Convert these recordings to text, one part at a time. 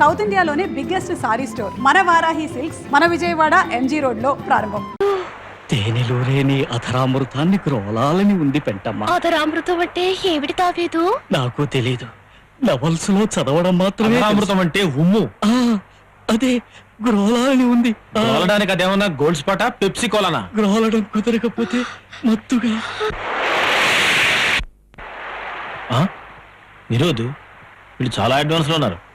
South ఇండియాలోనే biggest sorry store మన Varahi silks మన విజయవాడ ఎంజీ రోడ్లో ప్రారంభం. తేనెలో లేని అధరామృతాన్ని క్రోలాలని ఉంది పెంటమ్మ. అమృతం అంటే ఏమిటి తాగేదు? నాకు తెలీదు. నవల్స్లో చదవడం మాత్రమే అమృతం అంటే ఉమ్ము. ఆ, అదే గ్రోలాలని ఉంది. ఆ, తోలడానికి అదేమన్నా గోల్డ్ స్పాటా పెప్సీ కోలానా? గ్రోలడం కుదరకపోతే మత్తుగా. ఆ? నిరోధు వీళ్ళు చాలా అడ్వాన్స్లో ఉన్నారు.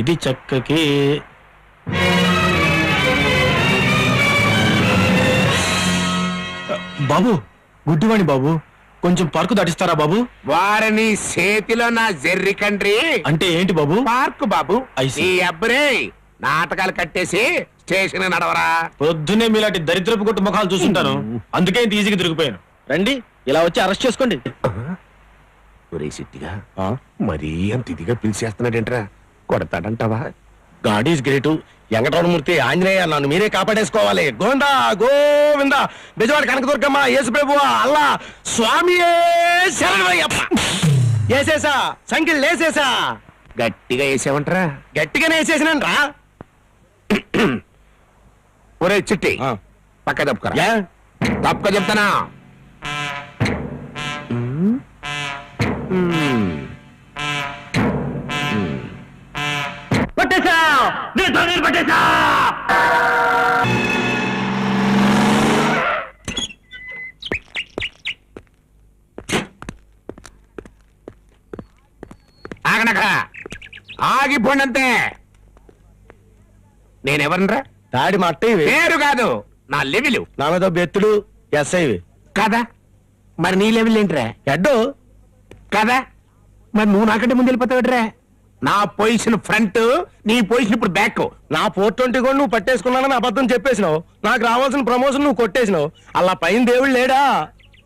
ఇది చక్కకి. బాబు గుడ్డివాణి బాబు కొంచెం పార్కు దాటిస్తారా బాబు? వారిని చేతిలో నా జెర్రి కండ్రి. అంటే ఏంటి బాబు? పార్క్ బాబు. I see. ఈ అబ్బరే నాటకాలు కట్టేసి స్టేషన్ నడవరా? పొద్దున్నే మీలాంటి దరిద్రపు కొట్టు ముఖాలు చూస్తుంటాను. అందుకే ఇంత ఈజీగా దొరికిపోయాను. రండి ఇలా వచ్చి అరెస్ట్ చేసుకోండి. ఒరే సిట్టిగా మరీ అంత ఇదిగా పిలిచేస్తున్నాడేంట్రా? కొడతాడంటావా? God is great. Venkataramurthy Anjaneya నన్ను మీరే కాపాడేసుకోవాలి. గోవిందా గోవింద. బెజవాడ కనకదుర్గమ్మ యేసు ప్రభు అల్లా స్వామి వేసేసా సంఖ్యలు లేసేసా. గట్టిగా వేసావంటరా? గట్టిగానే వేసేసినాను రా. ఒరే చిట్టి. పక్క తప్పుకరా? తప్పుక చెప్తానా? ఆగనక ఆగిపోండంతే. నేనెవరినరా? తాడి మట్ట ఇవి పేరు కాదు నా లెవెలు. నా మీద బెత్తులు ఎస్ఐ కదా? మరి నీ లెవెల్ ఏంట్రా హెడ్ కదా? మరి నువ్వు నాకంటే ముందు వెళ్ళిపోతావుట్రా? నా పొజిషన్ ఫ్రంట్ నీ పొజిషన్ ఇప్పుడు బ్యాక్ నా ఫోర్ ట్వంటీ కూడా నువ్వు పట్టేసుకున్నానని అబద్ధం చెప్పేసినావు. నాకు రావాల్సిన ప్రమోషన్ నువ్వు కొట్టేసినావు. అలా పైన దేవుడు లేడా?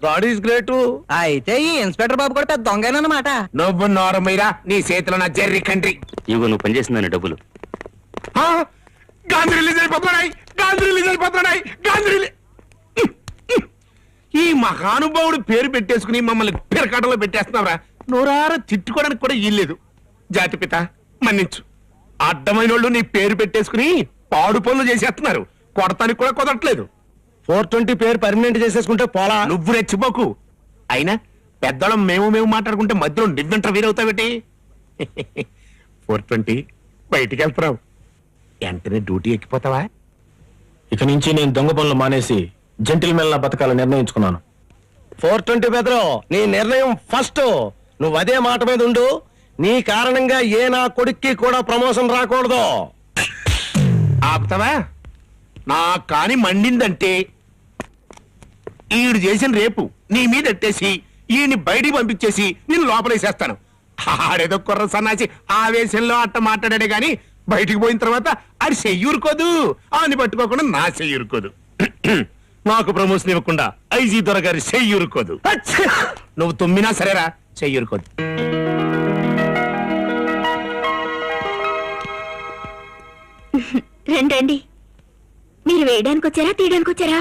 గాడ్ ఈస్ గ్రేట్ అయితే ఈ ఇన్స్పెక్టర్ బాబు కూడా పెద్ద దొంగనమాట నువ్వు నోరమీరా నీ చేతిలో నా జెర్రీ కంట్రీ ఇగో నువ్వు పనిచేసిందని డబ్బులు. ఆ, గాంధీ రిలీజ్ అయిపోతున్నాయి గాంధీ రిలీజ్ అయిపోతున్నాయి గాంధీ రిలీజ్ ఈ మహానుభావుడు పేరు పెట్టేసుకుని మమ్మల్ని పిరకాటలో పెట్టేస్తున్నావురా. నోరారా తిట్టుకోవడానికి కూడా ఇల్లేదు జాతిపిత మన్నించు. అడ్డమైన వాళ్ళు నీ పేరు పెట్టేసుకుని పాడు పనులు చేసేస్తున్నారు. కొడతానికి కూడా కుదరట్లేదు. ఫోర్ ట్వంటీ పేరు పర్మనెంట్ చేసేసుకుంటే పోలా? నువ్వు రెచ్చిపోకు. అయినా పెద్దోళ్ళం మేము మేము మాట్లాడుకుంటే మధ్యలో నివ్వెంట వీరవుతావేటి ఫోర్ ట్వంటీ బయటికి వెళ్తున్నావు వెంటనే డ్యూటీ ఎక్కిపోతావా? ఇక నుంచి నేను దొంగ పనులు మానేసి జంటిల్ మెల్ల బతకాలని నిర్ణయించుకున్నాను. ఫోర్ ట్వంటీ బెదరు నీ నిర్ణయం ఫస్ట్. నువ్వు అదే మాట మీద ఉండు. నీ కారణంగా ఏ నా కొడుక్కి కూడా ప్రమోషన్ రాకూడదు. ఆపుతావా? నా కాని మండిందంటే ఈడు చేసిన రేపు నీ మీద ఎట్టేసి ఈయన్ని బయటికి పంపించేసి నేను లోపలేసేస్తాను. ఆడేదో కుర్ర సన్నాసి ఆవేశంలో అట్ట మాట్లాడాడే గాని బయటికి పోయిన తర్వాత ఆడి చెయ్యూరుకోదు. ఆని పట్టుకోకుండా నా చెయ్యూరుకోదు. నాకు ప్రమోషన్ ఇవ్వకుండా ఐజీ దొర గారి చెయ్యూరుకోదు నువ్వు తుమ్మినా సరేరా చెయ్యూరుకోదు. రండి మీరు వేయడానికి వచ్చారా తీయడానికి వచ్చారా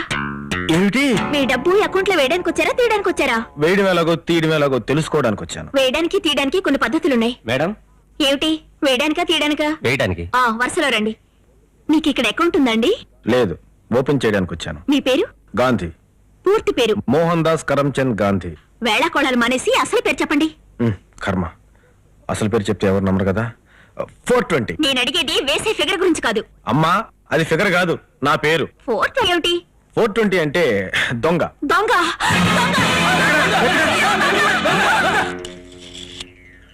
ఏమిటి? మీ డబ్బు అకౌంట్లో వేయడానికి వచ్చారా తీయడానికి వచ్చారా వేయడం ఎలాగో తీయడం ఎలాగో తెలుసుకోవడానికి వచ్చాను వేయడానికి తీయడానికి కొన్ని పద్ధతులున్నాయి. మేడం? ఏమిటి? వేయడానికా తీయడానికా? వేయడానికి. ఆ వరుసలో రండి. మీకు ఇక్కడ అకౌంట్ ఉందండి? లేదు ఓపెన్ చేయడానికి వచ్చాను మీ పేరు? గాంధీ. పూర్తి పేరు? మోహన్ దాస్ కరమ్చంద్ గాంధీ. వేళాకోళాలు మానేసి అసలు పేరు చెప్పండి. కర్మ. అసలు పేరు చెప్తే ఎవరు నమ్మరు కదా? Four twenty. నేను అడిగేది వేసే ఫిగర్ గురించి కాదు. అమ్మా అది ఫిగర్ కాదు నా పేరు. ఫోర్త్ ఏమిటి? ఫోర్ ట్వంటీ అంటే దొంగ. దొంగ?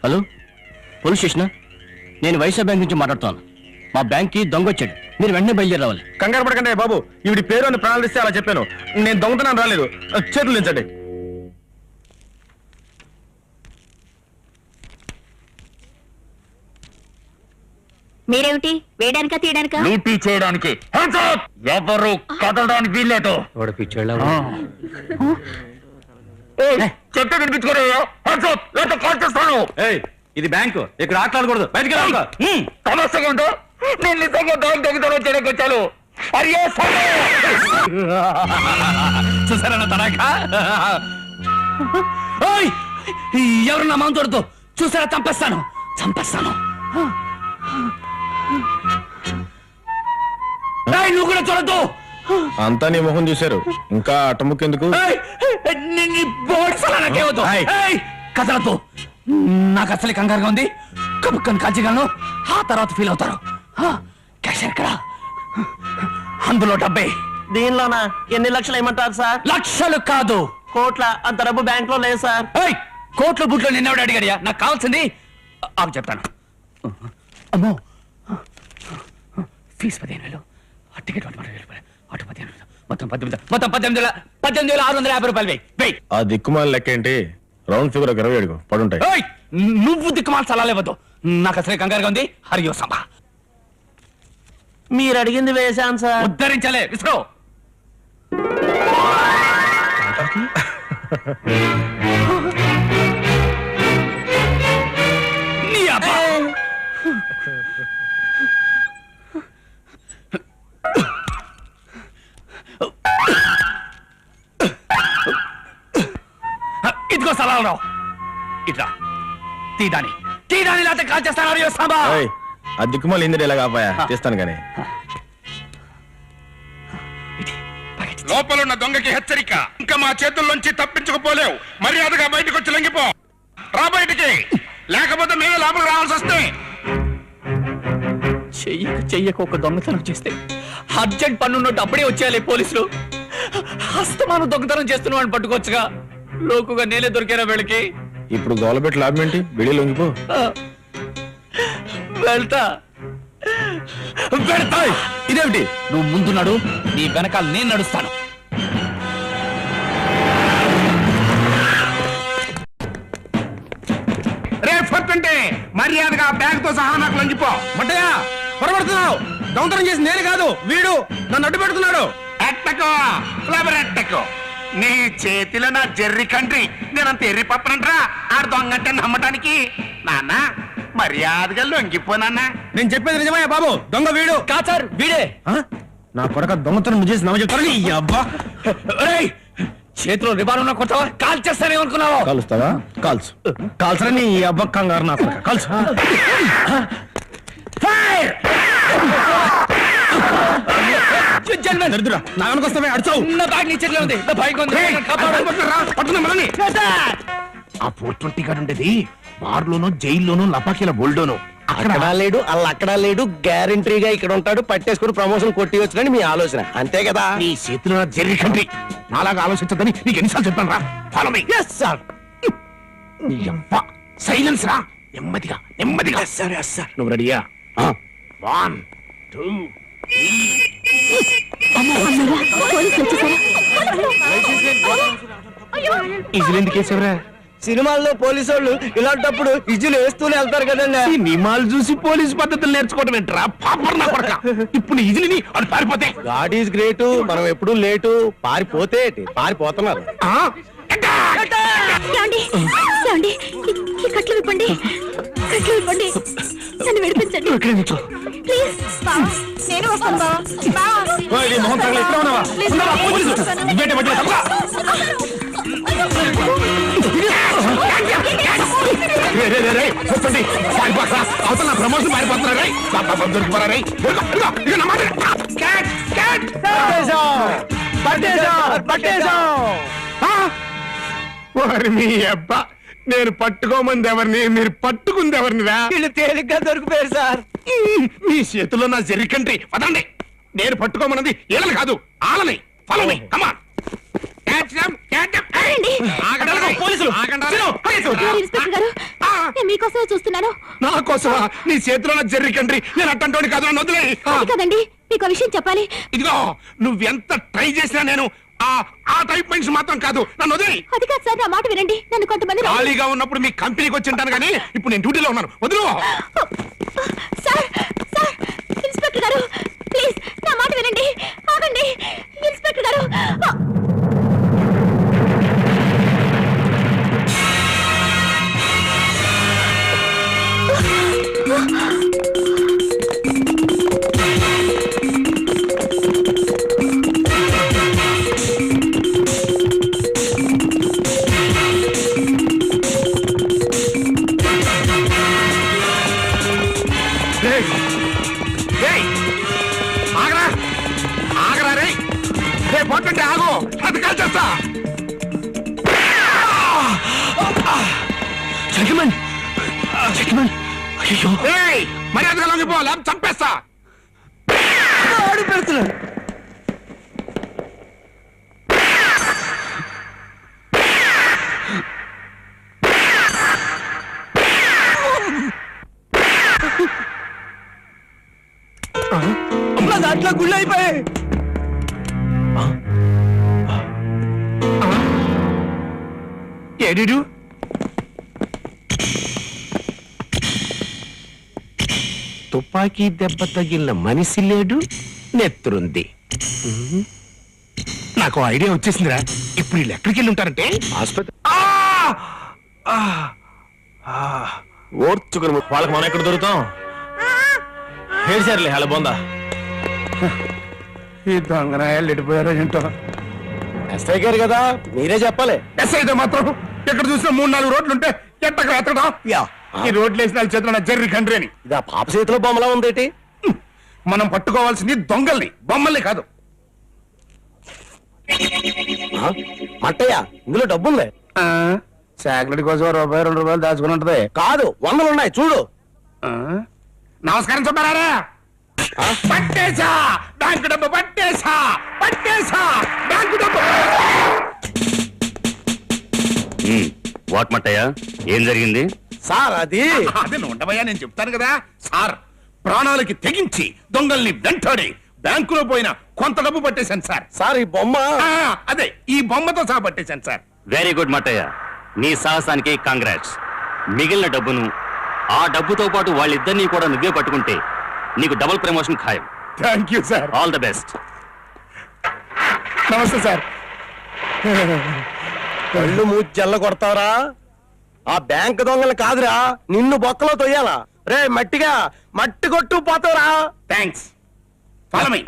Hello police station? నేను వైశా బ్యాంక్ నుంచి మాట్లాడుతాను మా బ్యాంక్కి దొంగ వచ్చాడు. మీరు వెంటనే బయలుదేరి రావాలి. కంగారు పడకండి బాబు. ఈవిడి పేరు అని ప్రాణాలిస్తే అలా చెప్పాను. నేను దొంగతనం రాలేదు. చేతులు దించండి మీరేమిటి? వేయడానికా తీయడానికా? లూటీ చేయడానికి. ఎవరు కదలడానికి వీల్లేదు. వాడు పిచ్చాళ్ళ చెట్టు కనిపించుకోరా కాల్ చేస్తాను. ఇది బ్యాంకు. ఇక్కడ ఆటలాడకూడదు. బయటికి సమస్యగా ఉందో? నేను నిజంగా బ్యాంక్ దొంగతనం చేయడానికి వచ్చాను. అయ్యో చూసారా తడాక? ఎవరు నా మామ చూడదు చూసారా చంపేస్తాను. చంపేస్తాను. ఏయ్, నువ్వు కూడా చూడద్దు. అంతా నీ మొహం చూశారు. ఇంకా అట్టముక్కెందుకు ఏయ్. కదలతో నాకు అసలు కంగారుగా ఉంది. కబుక్కని కాల్చగలను ఆ తర్వాత ఫీల్ అవుతారు. ఆ, క్యాష్ ఎక్కడ? అందులో డబ్బే. దీనిలోనా? ఎన్ని లక్షలు ఏమంటారు సార్? లక్షలు కాదు. కోట్ల అంత డబ్బు బ్యాంక్లో లేదు సార్. ఏయ్, కోట్ల బుట్లో నిన్నవాడు అడిగాడియా నాకు కావాల్సింది ఆకు చెప్తాను. అమ్మో. ఫీజు పదిహేను వేలు. ఆ టికెట్ ఒకటి పదిహేను వేలు అటు పదిహేను వేలు మొత్తం పద్దెనిమిది మొత్తం పద్దెనిమిది వేల పద్దెనిమిది వేల ఆరు వందల యాభై రూపాయలు వేయి. వేయి. ఆ దిక్కుమాల లెక్క ఏంటి? రౌండ్ ఫిగర్ ఒక ఇరవై పడుంటాయి. ఏయ్, నువ్వు దిక్కుమాల సలాలేవద్దు నాకు అసలే కంగారుగా ఉంది. హరియో సంభా మీరు అడిగింది వేశాను సార్. ఉద్ధరించలే. విసుకో ఇదిగో సలాలు రావు ఇట్లా తీదాని. తీదాని లేకపోతే కాల్ చేస్తాను ఏయ్, ఆ దిక్కుమాల ఇందిరి ఎలా కాపాయా తీస్తాను కానీ లోపల ఉన్న దొంగకి హెచ్చరిక. ఇంకా మా చేతుల్లోంచి తప్పించుకుపోలేవు. మర్యాదగా బయటకు వచ్చి లొంగిపో. రా బయటికి. లేకపోతే మేమే లోపలికి రావాల్సి వస్తే. చెయ్యక చెయ్యక ఒక దొంగతనం చేస్తే అర్జెంట్ పన్నున్నట్టు అప్పుడే వచ్చేయాలి పోలీసులు. హస్తమానం దొంగతనం చేస్తున్న వాడిని పట్టుకోవచ్చుగా. లోకుగా నేలే దొరికారా వీళ్ళకి? ఇప్పుడు గోలబెట్టి లాభం ఏంటి? బిడి లొంగిపో. వెళ్తా. వెళ్తా. ఇదేమిటి? నువ్వు ముందున్నాడు నీ వెనకాల నేను నడుస్తాను. రే ఫొత్తుంటే మర్యాదగా బ్యాగ్తో సహా నాకు లొంగిపో. మట్టయ్య పొరపడుతున్నావు దొంగతనం చేసి నేను కాదు వీడు నన్ను అడ్డు పెడుతున్నాడు ఎట్టకో ఫ్లవర్ ఎట్టకో నీ చేతిలో నా జెర్రి కంట్రీ నేనంత ఎర్రి పప్పనంట్రా. ఆడు దొంగంటే నమ్మటానికి. నాన్న మర్యాదగా లొంగిపోనన్నా నేను చెప్పేది నిజమయ్యా బాబు. దొంగ వీడు. కాదు సార్ వీడే. ఆ? నా కొడక దొంగతనం నువ్వు చేసి నమ్మ చెప్తాను ఈ అబ్బా. ఒరేయ్, చేతిలో రిబాన్ ఉన్న కొత్తవా కాల్ చేస్తానేమనుకున్నావు కాలుస్తావా? కాల్చు. కాల్సరని ఈ అబ్బ కంగారు నా కొడక? కాల్సు జన్మన్ దరిద్రుడా నా వెనకొస్తామే అడిచావు నా బ్యాగ్ నీ చేతిలో ఉంది. నా బైక్ ఉంది. ఆ ఫోర్ ట్వంటీ గారు ఉండేది బార్లోనూ జైల్లోనూ లపాకీల గోల్డోను అక్కడ లేడు అలా అక్కడ లేడు గ్యారంటీగా ఇక్కడ ఉంటాడు పట్టేసుకుని ప్రమోషన్ కొట్టి వచ్చునని మీ ఆలోచన. అంతే కదా? నీ చేతిలో నా జెర్రి కంట్రీ నాలాగా ఆలోచించదని నీకు ఎన్నిసార్లు చెప్పాను రా. ఫాలో మీ సార్ నీ అబ్బా సైలెన్స్ రా. నెమ్మదిగా నెమ్మదిగా. సరే సార్ నువ్వు రెడీయా వన్ టూ ఇజిల్ వేసావురా? సినిమాల్లో పోలీసు వాళ్ళు ఇలాంటప్పుడు ఇజ్జులు వేస్తూనే వెళ్తారు కదండి. సినిమాలు చూసి పోలీసు పద్ధతులు నేర్చుకోవడం ఏంట్రా? పాపర్ నా కొడక. ఇప్పుడు ఇజిలిని అది పారిపోతే? గాడ్ ఈజ్ గ్రేట్ మనం ఎప్పుడు లేటు. పారిపోతే? పారిపోతున్నారు! ఏమండి? ఏమండి? ఈ- కట్లు విప్పండి. కట్లు విప్పండి. నన్ను విడిపించండి. ప్లీజ్ నేను వస్తాను బావా. పారిపోతారా? అవతల ప్రమోషన్ పారిపోతున్నా రే. దొరికిపోరా రే. ఇదిగో, ఇదిగో, ఇదిగో ఓరి మీ అబ్బా. నేను పట్టుకోమంది ఎవరిని? మీరు పట్టుకుంది ఎవరిని వీళ్ళు తేలిగ్గా దొరికిపోయారు సార్. మీ చేతిలో నా జరికంట్రీ పదండి నేను పట్టుకోమన్నది ఈలని కాదు ఆలని ఫాలో మీ కమాన్ ఇన్స్పెక్టర్ గారు నేను మీకోసమే చూస్తున్నాను. నా కోసమా? నీ చేతిలో నా జర్రికంట్రీ. నేను అట్టంటోని కాదు నన్ను అది కదండి మీకు విషయం చెప్పాలి. ఇదిగో నువ్వెంత ట్రై చేసినా నేను ఆ ఆ టైప్ మనిషి మాత్రం కాదు. నన్ను వదిలేయ్. అది కాదు సార్ నా మాట వినండి. నన్ను కొంతమంది రా- ఖాళీగా ఉన్నప్పుడు మీ కంపెనీకి వచ్చి ఉంటాను కానీ ఇప్పుడు నేను డ్యూటీలో ఉన్నాను. వదిలు. సార్ సార్ ఇన్స్పెక్టర్ గారు ప్లీజ్ నా మాట వినండి. ఆగండి. ఇన్స్పెక్టర్ గారు ఆ! తుపాకీ దెబ్బ తగిలిన మనిషి లేడు నెత్తురుంది. నాకు ఐడియా వచ్చేసిందిరా. ఇప్పుడు వీళ్ళు ఎక్కడికి వెళ్ళి ఉంటారంటే ఆసుపత్రి ఓర్చుకుని వాళ్ళకి మనం ఎక్కడ దొరుకుతాం? ఏడ్చారులే అలా బొందా. ఈ దొంగనాయాలు ఎడిపోయారో ఏంటో. ఎస్ఐ గారు కదా మీరే చెప్పాలి. ఎస్ అయితే మాత్రం ఎక్కడ చూసినా మూడు నాలుగు రోడ్లు ఉంటే ఎట్టగా ఎత్తడం ఈ రోడ్లు వేసిన వాళ్ళ చేతులు జర్రి కండ్రి అని. ఇది ఆ పాప చేతిలో బొమ్మలా ఉందేటి మనం పట్టుకోవాల్సింది దొంగల్ని బొమ్మల్ని కాదు? మట్టయ్య ఇందులో డబ్బుంది. చాక్లెట్ కోసం రూపాయి రెండు రూపాయలు దాచుకుని ఉంటది. కాదు వందలు ఉన్నాయి చూడు. ఆ? నమస్కారం చెప్పారా పట్టేశా బ్యాంకు డబ్బు పట్టేశా పట్టేశా బ్యాంకు డబ్బు. వాట్ మట్టయ్య? ఏం జరిగింది? సార్ అది. అదే ఉండబోయా నేను చెప్తాను కదా. సార్ ప్రాణాలకి తెగించి దొంగల్ని వెంటాడి బ్యాంకులో పోయిన కొంత డబ్బు పట్టేశాను సార్. సార్ ఈ బొమ్మ. ఆ, అదే ఈ బొమ్మతో సహా పట్టేశాను సార్. Very good Mattayya. నీ సాహసానికి కాంగ్రాట్స్ మిగిలిన డబ్బును ఆ డబ్బుతో పాటు వాళ్ళిద్దరినీ కూడా నువ్వే పట్టుకుంటే నీకు డబుల్ ప్రమోషన్ ఖాయం. Thank you sir all the best నమస్తే సార్. కళ్ళు మూచి జల్ల కొడతావరా ఆ బ్యాంక్ దొంగలు కాదురా నిన్ను బొక్కలో తొయ్యాలా? రే మట్టిగా మట్టి కొట్టు పోతావరా. థ్యాంక్స్ ఫాలో మీ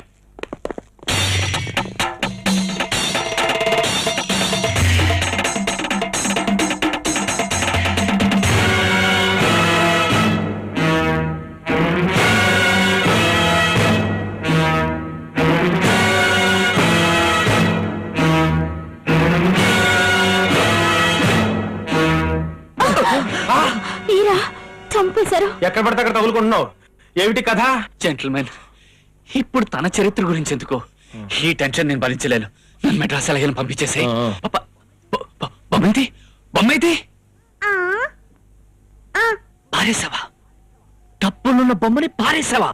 చంపేశారు? ఎక్కడ పడితే అక్కడ తగులుకుంటున్నావు? ఏమిటి కథ? జెంటల్మెన్ ఇప్పుడు తన చరిత్ర గురించి ఎందుకు? ఈ టెన్షన్ నేను భరించలేను. నన్ను మెడ్రాస్ ఎలాగైనా పంపించేసాయి. ఆ. బొమ్మైతే? బొమ్మైతే? పారేసావా? డబ్బులున్న బొమ్మని పారేసావా?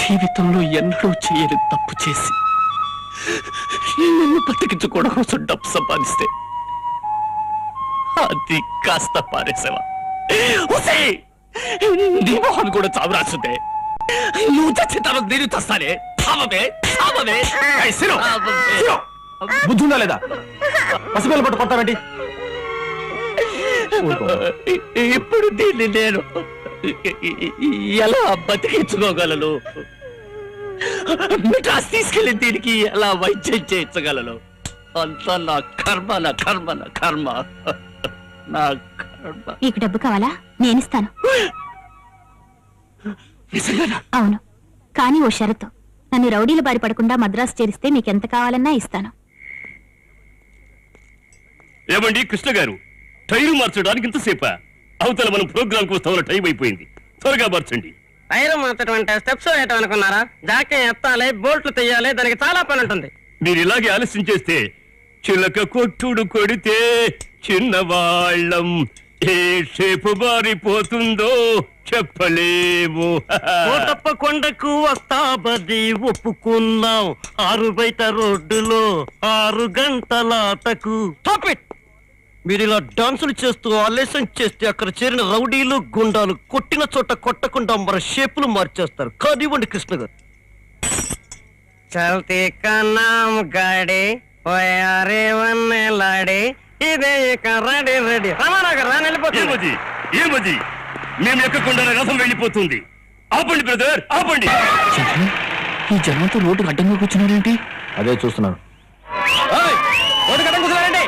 జీవితంలో ఎన్నడూ చేయని తప్పు చేసి నన్ను బతికించుకోవడం కోసం డబ్బు సంపాదిస్తే అది కాస్త పారేసావా! నీ మొహన్ కూడా చావు రాసుదే నువ్వు తర్వాత నేను చస్తానే. చావమే చావమే చావమే. బుద్ధి ఉందా లేదా? పసిపిల్ల పట్టు కొట్టావేంటి ఇప్పుడు దీన్ని నేను ఎలా బతికించుకోగలను? మిఠాస్ తీసుకెళ్ళి దీనికి ఎలా వైద్యం చేయించగలను? అంతా నా కర్మ నా కర్మ నా కర్మ. నా కర్మ. మీకు డబ్బు కావాలా? నేనిస్తాను నిజంగానా? అవును. కానీ ఓ షరతు. నన్ను రౌడీల బారి పడకుండా మద్రాసు చేరిస్తే మీకు ఎంత కావాలన్నా ఇస్తాను. ఏమండి కృష్ణ గారు? టైరు మార్చడానికి ఇంతసేపా? అవతల మనం ప్రోగ్రామ్కు వస్తామన్న టైం అయిపోయింది. త్వరగా మార్చండి. టైర్ మార్చడం అంటే స్టెప్స్ వేయటం అనుకున్నారా? జాకే ఎత్తాలి బోల్ట్లు తీయాలి దానికి చాలా పని ఉంటుంది. మీరు ఇలాగే ఆలస్యం చేస్తే చిలక కొట్టుడు కొడితే చిన్నవాళ్ళం ఏ షేపు బారిపోతుందో చెప్పలేము. కోటప్ప కొండకు వస్తా బది ఒప్పుకున్నాం. ఆరు బయట రోడ్డులో ఆరు గంటలాటకు! మీరు ఇలా డాన్సులు చేస్తూ ఆలస్యం చేస్తే అక్కడ చేరిన రౌడీలు గుండాలు కొట్టిన చోట కొట్టకుండా మన షేపులు మార్చేస్తారు. కానివ్వండి కృష్ణ గారు చల్తీ కన్నాం గాడి. ఓయారే వన్నే లాడి ఇదే ఇక రెడీ రెడీ. రామారావు రాని వెళ్ళిపోతుంది. ఏమది ఏమది మేము ఎక్కకుండా రథం వెళ్ళిపోతుంది. ఆపండి బ్రదర్ ఆపండి. ఈ జనంతో రోడ్డు అడ్డంగా కూర్చున్నారేంటి? అదే చూస్తున్నాను. ఓటు కట్టం కూర్చోండి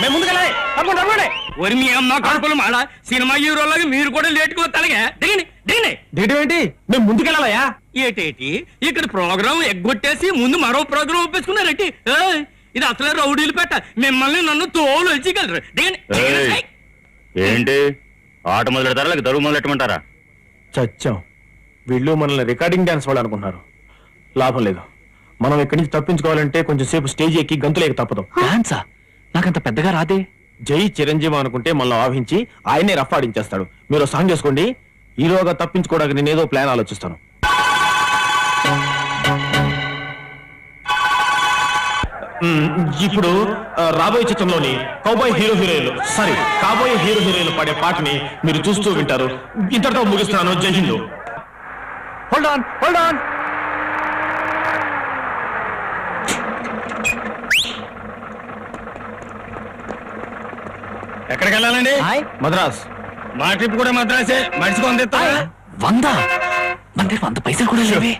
మేము ముందుకెళ్ళాలి. తప్పకుండా తప్పకుండా ఒరి మీ అమ్మ కడుపులు మాడ సినిమా హీరోలాగా మీరు కూడా లేటుకు దిగండి దిగండి. దిగటం ఏంటి? మేము ముందుకెళ్ళాలయ్యా. ఏటేటి? ఇక్కడ ప్రోగ్రామ్ ఎగ్గొట్టేసి ముందు మరో ప్రోగ్రామ్ ఒప్పేసుకున్నారేంటి ఏయ్, ఇది అసలే రౌడీలు పెట్ట. మిమ్మల్ని నన్ను తోలు వచ్చి దిగండి దిగండి. ఏంటి? ఆట మొదలెడతారా లేక దరువు మొదలెట్టమంటారా? చచ్చాం. వీళ్ళు మనల్ని రికార్డింగ్ డాన్స్ వాళ్ళు అనుకుంటున్నారు. లాభం లేదు. మనం ఇక్కడి నుంచి తప్పించుకోవాలంటే కొంచెం సేపు స్టేజ్ ఎక్కి గంతులేక తప్పదు. డాన్సా? నాకంత పెద్దగా రాదే. జై చిరంజీవి అనుకుంటే మనల్ని ఆహించి ఆయనే రఫ్ ఆడించేస్తాడు. మీరు సాంగ్ చేసుకోండి. హీరోగా తప్పించుకోవడానికి నేను ఏదో ప్లాన్ ఆలోచిస్తాను. ఇప్పుడు రాబోయే చిత్రంలోని కౌబాయ్ హీరో హీరోయిన్లు సారీ కాబోయే హీరో హీరోయిన్లు పాడే పాటని మీరు చూస్తూ వింటారు. ఇంతటితో ముగిస్తున్నాను. జై హిందూ. హోల్డ్ ఆన్ హోల్డ్ ఆన్ ఎక్కడికి వెళ్ళాలండి? మద్రాస్. మా ట్రిప్ కూడా మద్రాసే. మనిషికి వంద వంద? మన దగ్గర వంద పైసలు కూడా లేవే.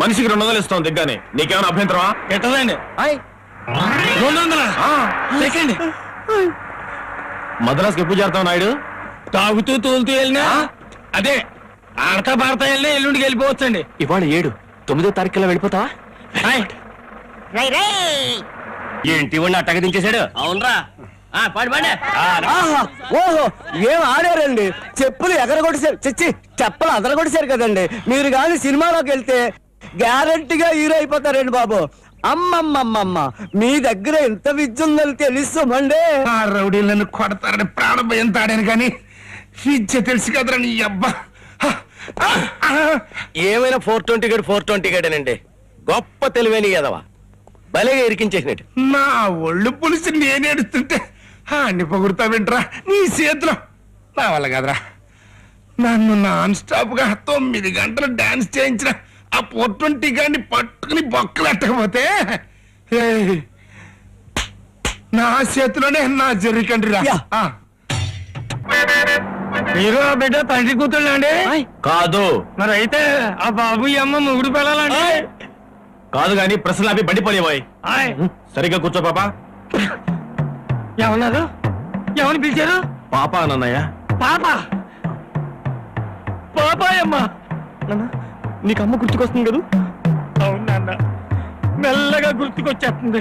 మనిషికి రెండు వందలు ఇస్తాం దిగ్గానే. నీకేమైనా అభ్యంతరమా? ఎట్టదండి? రెండు వందల సెకండ్ మద్రాస్కి ఎప్పుడు చేరుతావు నాయుడు? తాగుతూ తోలుతూ వెళ్ళినా? అదే ఆడతా పాడతా వెళ్ళినా ఎల్లుండికి వెళ్ళిపోవచ్చండి. ఇవాళ ఏడు తొమ్మిదో తారీఖులో వెళ్ళిపోతావా? ఏంటి వాడిని అట్టగా దించేశాడు? అవునరా. పాడి పాడే. ఓహో ఏం ఆడారండి? చెప్పులు ఎగరగొట్టేశారు. చచ్చి చెప్పలు అదరగొట్టేశారు కదండి. మీరు కానీ సినిమాలోకి వెళ్తే గ్యారంటీగా హీరో అయిపోతారండి బాబు. అమ్మమ్మమ్మమ్మ మీ దగ్గర ఎంత విద్య ఉందని తెలుస్తామండి ఆ రౌడీలు నన్ను కొడతారని ప్రాణభయం తాడాను కానీ విద్య తెలుసు కదరా నీ అబ్బా. ఏమైనా four twenty gate four twenty gate అండి గొప్ప తెలివైన ఎదవా భలేగా ఇరికించేసినట్టు. నా ఒళ్ళు పులిసి నేను ఏడుస్తుంటే అన్ని పొగుడుతా వింటరా నీ చేతిలో. నా వల్ల కదరా. నన్ను నాన్ స్టాప్గా తొమ్మిది గంటలు డాన్స్ చేయించిన ఆ పొట్టుంటి గాని పట్టుకుని బొక్కలు ఎట్టకపోతే ఏయ్, నా చేతిలోనే నా జర్రికండి రా. ఆ. మీరు ఆ బిడ్డ తండ్రి కూతుళ్ళు అండి? కాదు. మరి అయితే ఆ బాబు ఈ అమ్మ ముగుడు పెళ్ళాలండి కాదు గాని ప్రశ్నలు అవి బండి పడేవాయి ఆయ్. సరిగ్గా కూర్చో పాపా. ఏమన్నారు? ఎవరిని పిలిచారు? పాప అన్నయ్య. పాప? పాపాయమ్మ. నీకు అమ్మ గుర్తుకొస్తుంది కదా? అవునన్న మెల్లగా గుర్తుకొచ్చేస్తుంది.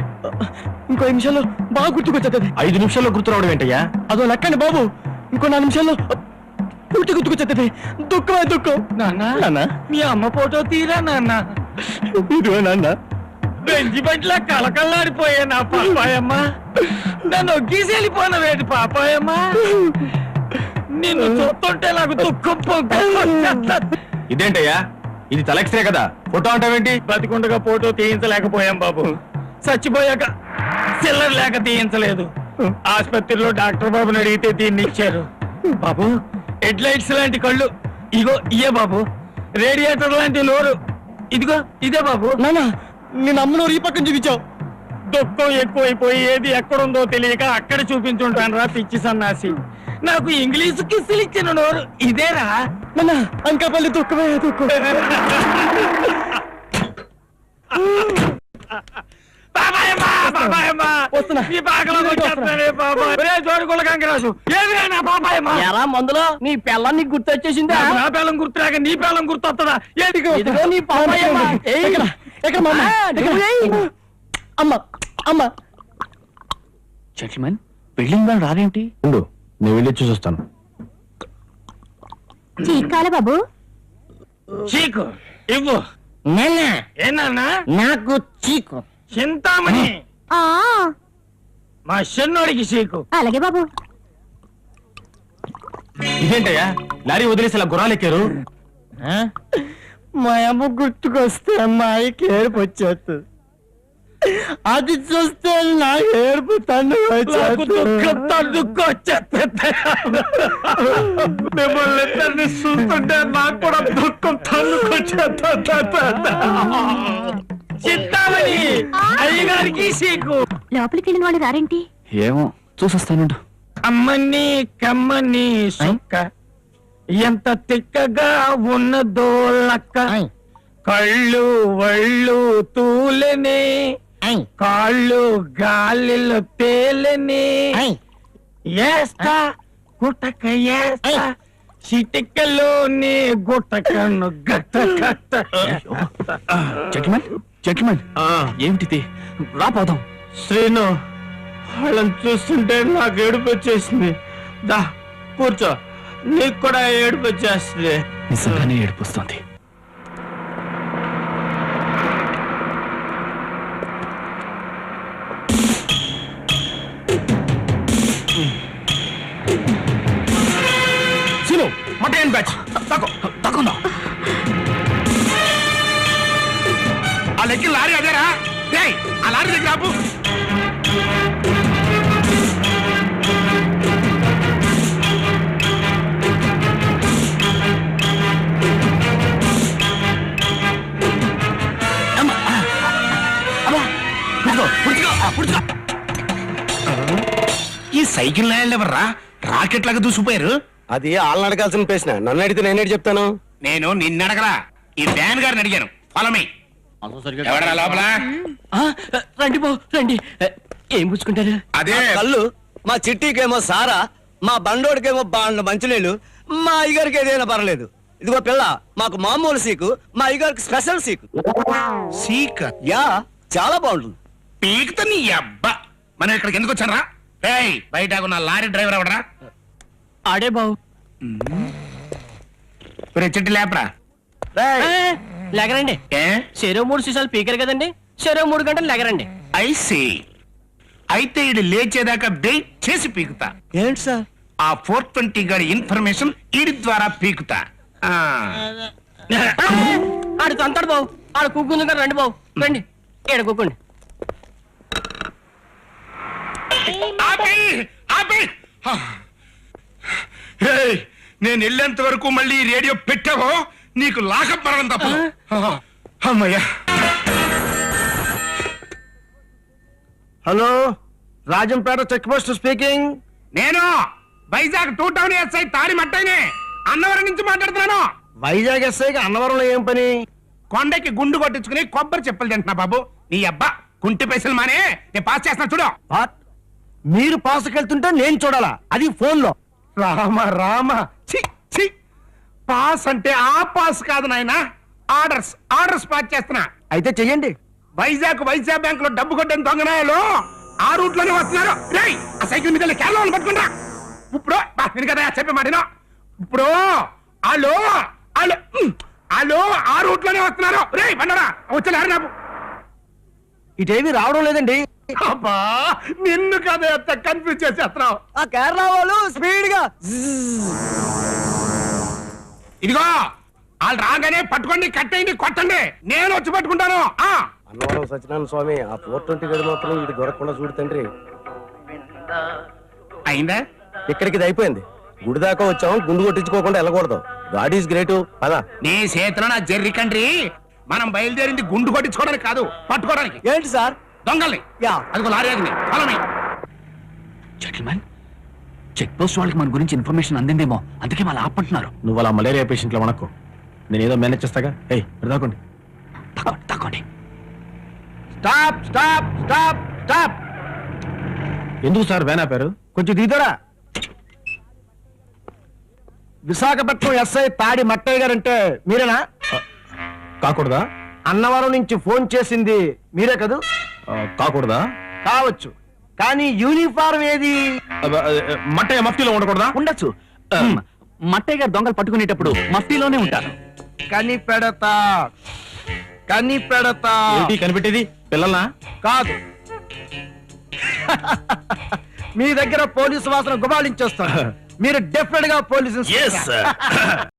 ఇంకో నిమిషాల్లో బాగా గుర్తుకొచ్చేది ఐదు నిమిషాల్లో గుర్తు రావడం ఏంటయ్యా? అదో లెక్కండి బాబు. ఇంకో నాలుగు నిమిషాల్లో పూర్తి గుర్తుకొచ్చేది దుఃఖమే దుఃఖం. నాన్న నాన్న. మీ అమ్మ ఫోటో తీరా నాన్న? ఇదిగో నాన్న. బెంచి బంట్లా కలకల్లాడిపోయా నా పాపాయమ్మ. నన్ను ఒగ్గీసి వెళ్ళిపోయినవేటి పాపాయమ్మ. నిన్ను చూస్తుంటే నాకు దుఃఖం. ఇదేంటయ్యా? ఇది తల ఎక్స్రే కదా. ఫోటో అంటావేంటి? బతికుండగా ఫోటో తీయించలేకపోయాం బాబు. చచ్చిపోయాక చిల్లర లేక తీయించలేదు. ఆసుపత్రిలో డాక్టర్ బాబుని అడిగితే దీన్ని ఇచ్చారు. బాబు హెడ్ లైట్స్ లాంటి కళ్ళు. ఇగో ఇయే బాబు. రేడియేటర్ లాంటి నోరు. ఇదిగో ఇదే బాబు. నాన్న నేను అమ్మను ఈ పక్కన చూపించావు. దుఃఖం ఎక్కువైపోయి ఏది ఎక్కడుందో తెలియక అక్కడ చూపించుంటాను రా పిచ్చి సన్నాసి. నాకు ఇంగ్లీష్ కిస్సులు ఇచ్చిన నోరు. ఇదేరా? నాన్న అంకపల్లి దుఃఖమే దుఃఖం? ఎలా మందులో? నీ పిల్లని నీకు గుర్తొచ్చేసిందా? నా పేలం గుర్తురాక నీ పేలం గుర్తొస్తుందా ఇదిగో నీ అమ్మ? బిల్డింగ్ వాళ్ళు రాదేంటి? ఉండు నేను వెళ్ళి చూసొస్తాను. చీకాల బాబు. చీకు ఇవ్వు. ఏనా నాకు చీకు. చింతామణి. ఆ. మా చిన్నోడికి చీకు. అలాగే బాబు. ఇదేంటయ్యా? లారీ వదిలేసి ఇలా గుర్రాలు ఎక్కారు? మా అమ్మ గుర్తుకొస్తే అమ్మాయికి ఏడుపు వచ్చేస్తుంది. అది చూస్తే నా ఏడుపు తండ్రి తన్నుకొచ్చేస్తుంది. మిమ్మల్ని ఇద్దరిని చూస్తుంటే నాకు కూడా దుఃఖం. చింతామణి అయ్యగారికి సీకు. లోపలికి వెళ్ళిన వాళ్ళు రారేంటి? ఏమో చూసొస్తానుండు అమ్మని కమ్మని సుక్క. ఎంత తిక్కగా ఉన్నదో లక్క. కళ్ళు వళ్ళు తూలెని. కాళ్ళు గాలిలో తేలని. ఏస్తా గుట్టక ఏస్తా. చిటికలోని గుట్టకన్ను గట్ట గట్ట జెంట్మెన్ జెంట్మెన్ ఏమిటిది? రాపోదాం శ్రీను వాళ్ళని చూస్తుంటే నాకు ఏడుపు వచ్చేసింది. దా కూర్చో. నీకు కూడా ఏడుపు వచ్చేస్తుంది. నిజంగానే ఏడుపు వస్తుంది. Mutton batch. తక్కువ తక్కువ. ఆ లెక్కి లారీ అదేరా? రేయ్, ఆ లారీ దగ్గర ఆపు. ఈ సైకిల్ నాయలు ఎవర్రా రాకెట్ లాగా దూసిపోయారు అది వాళ్ళని అడగాల్సిన ప్రశ్న. నన్ను అడిగితే నేనేటి చెప్తాను? నేను నిన్నడగరా ఈ వ్యాన్ గారిని అడిగాను. ఫలమే ఎవడరా లోపల? రండి బాబు రండి. ఏం పుచ్చుకుంటారు అదే. కళ్ళు మా చిట్టికేమో సారా మా బండోడికేమో బాండ్ల మంచినీళ్ళు మా అయ్యగారికి ఏదైనా పర్లేదు ఇదిగో పిల్ల మాకు మామూలు సీకు మా అయ్యగారికి స్పెషల్ సీకు. సీక? యా చాలా బాగుంటుంది. పీకుతా నీ అబ్బా. మనం ఇక్కడికి ఎందుకు వచ్చారా రేయ్ బయట ఉన్న లారీ డ్రైవర్ ఎవడరా? ఆడే బాబు ఒరే చెట్టు లేపరా. లేకరండి ఏ? చెరో మూడు సీసాలు పీకరు కదండి. చెరో మూడు గంటలు లేకరండి ఐ సీ. అయితే ఇది లేచేదాకా వెయిట్ చేసి పీకుతా. ఏంటి సార్? ఆ ఫోర్ ట్వంటీ గారి ఇన్ఫర్మేషన్ ఈడి ద్వారా పీకుతా. ఆ. ఆడు తంతాడు బాబు ఆడు కూకుంది కదా రండి బాబు రండి. ఏడ కూకోండి. ఆపేయ్! ఆపేయ్! నేను వెళ్ళేంత వరకు మళ్ళీ ఈ రేడియో పెట్టావో? నీకు లాకప్ మరణం తప్ప. అమ్మయ్యా. Hello Rajampet check post speaking. నేను? వైజాగ్ టూ టౌన్ ఎస్ఐ తాడి మట్టైనే అన్నవరం నుంచి మాట్లాడుతున్నాను. వైజాగ్ ఎస్ఐకి అన్నవరంలో ఏం పని? కొండకి గుండు కొట్టించుకుని కొబ్బరి చెప్పులు తింటున్నా బాబు. నీ అబ్బా కుంటి పైసలు మానే. నేను పాస్ చేస్తున్నా చూడు. మీరు పాసుకెళ్తుంటే నేను చూడాలా? అది ఫోన్లో రామ రామ. చి చి పాస్ అంటే ఆ పాస్ కాదు నాయన. ఆర్డర్స్ ఆర్డర్స్ పాస్ చేస్తున్నా. అయితే చెయ్యండి. వైజాగ్ వైజాగ్ బ్యాంక్లో డబ్బు కొట్టిన దొంగనాయలు. ఆ రూట్లోనే వస్తున్నారు. రేయ్ ఆ సైకిల్ మీద కేరళ పట్టుకుంటా. ఇప్పుడు నేను కదా చెప్పే మాటను. ఇప్పుడు హలో హలో హలో ఆ రూట్లోనే వస్తున్నారు. రేయ్ బండరా వచ్చేలారు నాకు. ఇటేవి రావడం లేదండి. అబ్బా నిన్ను కదా ఎంత కన్ఫ్యూజ్ చేసేస్తున్నావు. ఆ కేరళ వాళ్ళు స్పీడ్గా ఇదిగో వాళ్ళు రాగానే పట్టుకోండి కట్టేయండి కొట్టండి. నేను వచ్చి పట్టుకుంటాను. ఆ. అన్నవరం సత్యనారాయణ స్వామి ఆ ఫోర్ ట్వంటీ గడి మాత్రం ఇది దొరకకుండా చూడు తండ్రి. అయిందా? ఇక్కడికి ఇది అయిపోయింది. గుడి దాకా వచ్చాం గుండు కొట్టించుకోకుండా వెళ్ళకూడదు. God is great. పదా. నీ చేతిలో నా జెర్రీ కంట్రీ మనం బయలుదేరింది గుండు కొట్టించుకోవడానికి కాదు పట్టుకోవడానికి. ఏంటి సార్? దొంగల్ని. యా. అదిగో లారీ ఆగింది. జెంటిల్మెన్ చెక్ పోస్ట్ వాళ్ళకి మన గురించి ఇన్ఫర్మేషన్ అందిందేమో. అందుకే వాళ్ళు ఆపంటున్నారు. నువ్వు అలా మలేరియా పేషెంట్లో వణకు. నేను ఏదో మేనేజ్ చేస్తాగా? ఏయ్ దాకోండి తక్కువండి స్టాప్ స్టాప్ స్టాప్ స్టాప్. ఎందుకు సార్ వ్యాన్ ఆపారు? కొంచెం దిగుతారా? విశాఖపట్నం ఎస్ఐ తాడి మట్టయ్య గారంటే మీరేనా? కాకూడదా? అన్నవరం నుంచి ఫోన్ చేసింది మీరే కదూ? కాకూడదా? కావచ్చు. కానీ యూనిఫారం ఏది? మట్టయ్య మఫ్టీలో ఉండకూడదా? ఉండొచ్చు. మట్టయ్య గారు దొంగలు పట్టుకునేటప్పుడు మఫ్టీలోనే ఉంటారు. కని పెడతా కని పెడతా ఏంటి కనిపెట్టేది? పిల్లల్నా? కాదు. మీ దగ్గర పోలీసు వాసన గుబాళించేస్తాను మీరు డెఫినెట్గా పోలీసు